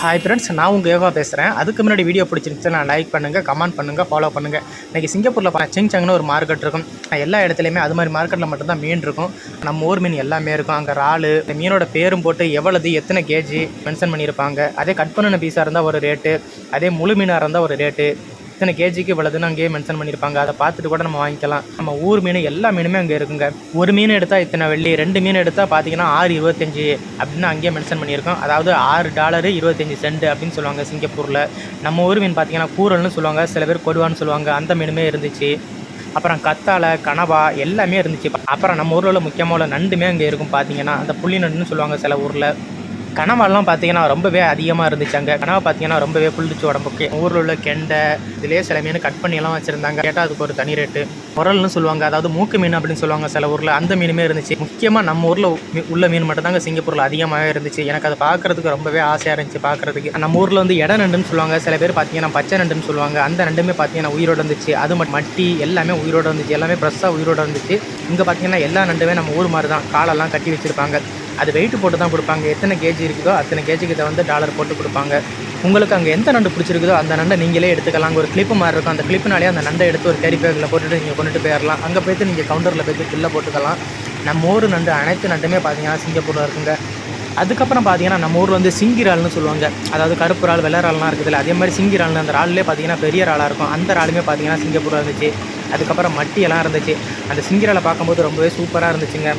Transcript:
Hi friends நான் உங்கள் யோகா பேசுகிறேன் அதுக்கு முன்னாடி வீடியோ பிடிச்சிருந்துச்சு நான் லைக் பண்ணுங்கள் கமெண்ட் பண்ணுங்கள் ஃபாலோ பண்ணுங்கள் இன்றைக்கி சிங்கப்பூரில் பார்த்தா சிங்சங்னு ஒரு மார்க்கெட் இருக்கும். நான் எல்லா இடத்துலையுமே அது மாதிரி மார்க்கெட்டில் மட்டும்தான் மீன் இருக்கும். நம்ம ஊர் மீன் எல்லாமே இருக்கும். அங்கே இறால் இந்த மீனோட பேரும் போட்டு எவ்வளவு எத்தனை கேஜி மென்ஷன் பண்ணியிருப்பாங்க. அதே கட் பண்ணின பீஸாக இருந்தால் ஒரு ரேட்டு அதே முழு மீனாக இருந்தால் ஒரு ரேட்டு இத்தனை கேஜிக்கு இவ்வளோதுன்னு அங்கேயே மென்ஷன் பண்ணியிருப்பாங்க. அதை பார்த்துட்டு கூட நம்ம வாங்கிக்கலாம். நம்ம ஊர் மீன் எல்லா மீனுமே அங்கே இருக்குங்க. ஒரு மீன் எடுத்தால் இத்தனை வெள்ளி ரெண்டு மீன் எடுத்தால் பார்த்தீங்கன்னா ஆறு இருபத்தஞ்சி அப்படின்னு அங்கேயே மென்ஷன் பண்ணியிருக்கோம். அதாவது ஆறு டாலரு இருபத்தஞ்சி சென்ட் அப்படின்னு சொல்லுவாங்க சிங்கப்பூரில். நம்ம ஊர் மீன் பார்த்தீங்கன்னா கூரல்னு சொல்லுவாங்க சில பேர் கொடுவான்னு சொல்லுவாங்க. அந்த மீனுமே இருந்துச்சு. அப்புறம் கத்தாழை கனவா எல்லாமே இருந்துச்சு. அப்புறம் நம்ம ஊரில் உள்ள முக்கியமாக உள்ள நண்டுமே அங்கே இருக்கும் பார்த்தீங்கன்னா அந்த புள்ளி நண்டுன்னு சொல்லுவாங்க சில ஊரில். கனவாலாம் பார்த்தீங்கன்னா ரொம்பவே அதிகமாக இருந்துச்சு அங்கே கனவை பார்த்தீங்கன்னா ரொம்பவே புள்ளிச்சு உடம்புக்கு. ஊரில் உள்ள கெண்டை இதுலேயே சில மீன் கட் பண்ணி எல்லாம் வச்சுருந்தாங்க. கேட்டால் அதுக்கு ஒரு தனி ரேட்டு முரல்னு சொல்லுவாங்க. அதாவது மூக்கு மீன் அப்படின்னு சொல்லுவாங்க சில ஊரில். அந்த மீனுமே இருந்துச்சு. முக்கியமாக நம்ம ஊரில் உள்ள மீன் மட்டும்தாங்க சிங்கப்பூரில் அதிகமாகவே இருந்துச்சு. எனக்கு அதை பார்க்கறதுக்கு ரொம்பவே ஆசையாக இருந்துச்சு பார்க்குறதுக்கு நம்ம ஊரில் வந்து இட நண்டுன்னு சொல்லுவாங்க. சில பேர் பார்த்தீங்கன்னா பச்சை நண்டுன்னு சொல்லுவாங்க. அந்த நண்டுமே பார்த்தீங்கன்னா உயிரோடு இருந்துச்சு. அது மட்டும் மட்டி எல்லாமே உயிரோடு இருந்துச்சு. எல்லாமே ஃப்ரெஷ்ஷாக உயிரோடு இருந்துச்சு. இங்கே பார்த்தீங்கன்னா எல்லா நண்டுமே நம்ம ஊர் மாதிரி தான் காலெல்லாம் கட்டி வச்சுருப்பாங்க. அது வெயிட் போட்டு தான் கொடுப்பாங்க. எத்தனை கேஜி இருக்குதோ அத்தனை கேஜிக்கு தகுந்த வந்து டாலர் போட்டு கொடுப்பாங்க. உங்களுக்கு அங்கே எந்த நண்டு பிடிச்சிருக்குதோ அந்த நண்டை நீங்களே எடுத்துக்கலாம். அங்கே ஒரு கிளிப்பு மாதிரி இருக்கும். அந்த கிளிப்புனாலே அந்த நண்டை எடுத்து ஒரு கேரி பேக்கில் போட்டுட்டு நீங்கள் கொண்டுட்டு போயிடலாம் அங்கே போய்ட்டு நீங்கள் கவுண்டரில் போய்ட்டு பில்லை போட்டுக்கலாம். நம்ம ஊர் நண்டு அனைத்து நண்டுமே பார்த்தீங்கன்னா சிங்கப்பூரில் இருக்குங்க. அதுக்கப்புறம் பார்த்தீங்கன்னா நம்ம ஊரில் வந்து சிங்கிரால்னு சொல்லுவாங்க. அதாவது கருப்பு இறால் வெள்ளை இறால்லாம் இருக்குதுல்ல அதே மாதிரி சிங்கிரால்னு அந்த இறாலே பார்த்தீங்கன்னா பெரிய இறாலாக இருக்கும். அந்த இறாலுமே பார்த்தீங்கன்னா சிங்கப்பூரில் இருந்துச்சு. அதுக்கப்புறம் மட்டியெல்லாம் இருந்துச்சு. அந்த சிங்கிராலை பார்க்கும்போது ரொம்பவே சூப்பராக இருந்துச்சுங்க.